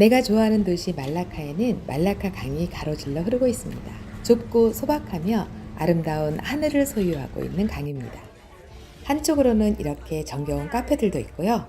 내가 좋아하는 도시 말라카에는 말라카 강이 가로질러 흐르고 있습니다. 좁고 소박하며 아름다운 하늘을 소유하고 있는 강입니다. 한쪽으로는 이렇게 정겨운 카페들도 있고요.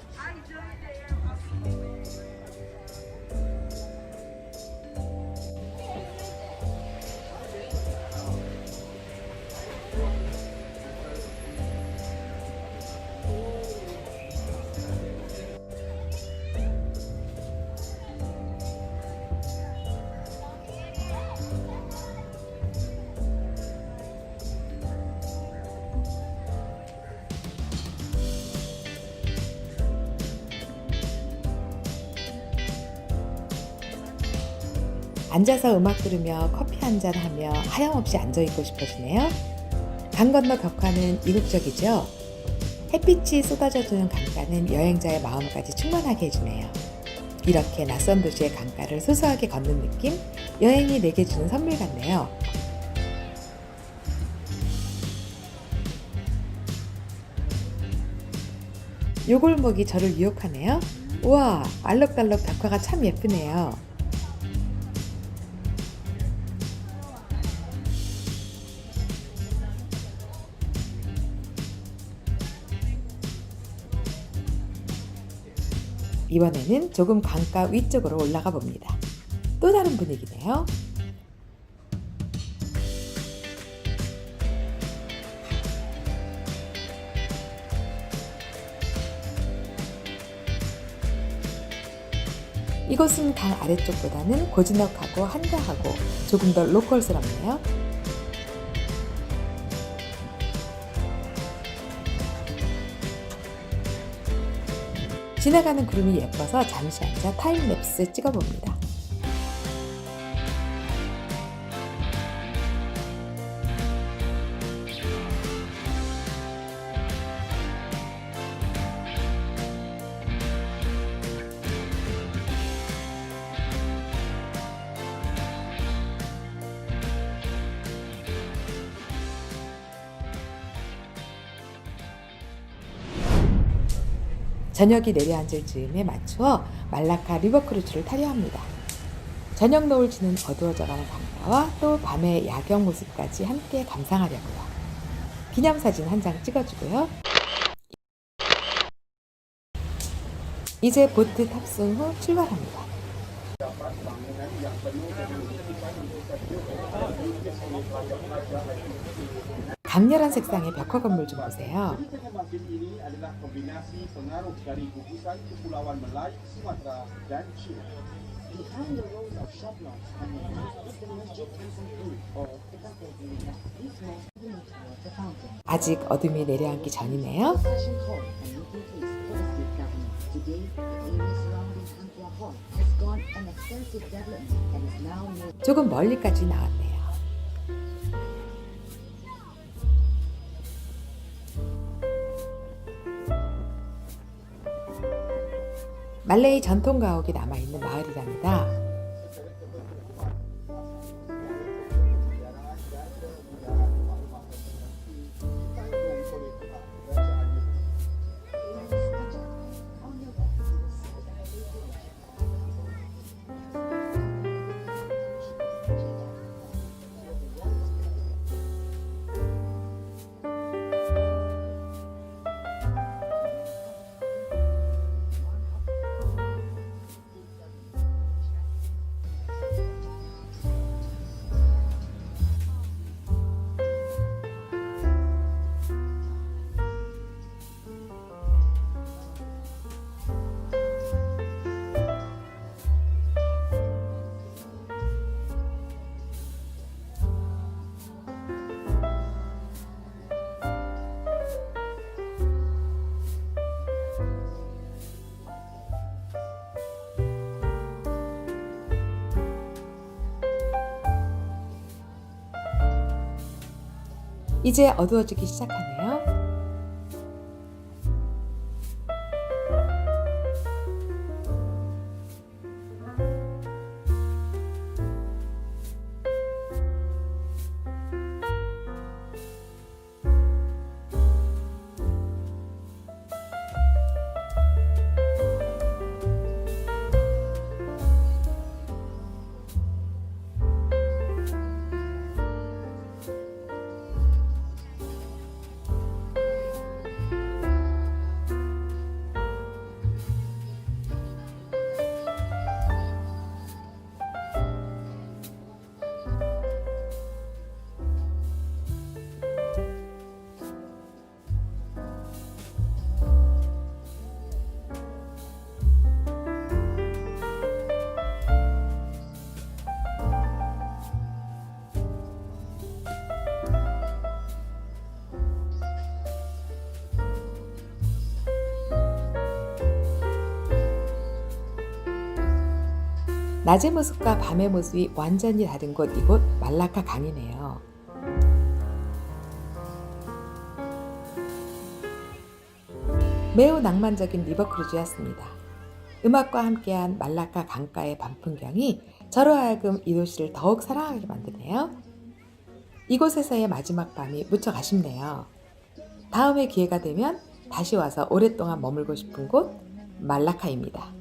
앉아서 음악 들으며 커피 한잔 하며 하염없이 앉아 있고 싶어지네요. 강 건너 벽화는 이국적이죠. 햇빛이 쏟아져 드는 강가는 여행자의 마음까지 충만하게 해주네요. 이렇게 낯선 도시의 강가를 소소하게 걷는 느낌? 여행이 내게 주는 선물 같네요. 요 골목이 저를 유혹하네요. 우와, 알록달록 벽화가 참 예쁘네요. 이번에는 조금 강가 위쪽으로 올라가 봅니다. 또 다른 분위기네요. 이곳은 강 아래쪽보다는 고즈넉하고 한가하고 조금 더 로컬스럽네요. 지나가는 구름이 예뻐서 잠시 앉아 타임랩스 찍어봅니다. 저녁이 내려앉을 즈음에 맞추어 말라카 리버크루즈를 타려 합니다. 저녁 노을 지는 어두워져가는 강가와 또 밤의 야경 모습까지 함께 감상하려고요. 기념사진 한 장 찍어주고요. 이제 보트 탑승 후 출발합니다. 강렬한 색상의 벽화 건물 좀 보세요. 아직 어둠이 내려앉기 전이네요. 조금 멀리까지 나왔네요. 말레이 전통 가옥이 남아있는 마을이랍니다. 이제 어두워지기 시작하네 낮의 모습과 밤의 모습이 완전히 다른 곳 이곳 말라카 강이네요. 매우 낭만적인 리버 크루즈였습니다. 음악과 함께한 말라카 강가의 밤 풍경이 저로 하여금 이 도시를 더욱 사랑하게 만드네요. 이곳에서의 마지막 밤이 무척 아쉽네요. 다음에 기회가 되면 다시 와서 오랫동안 머물고 싶은 곳 말라카입니다.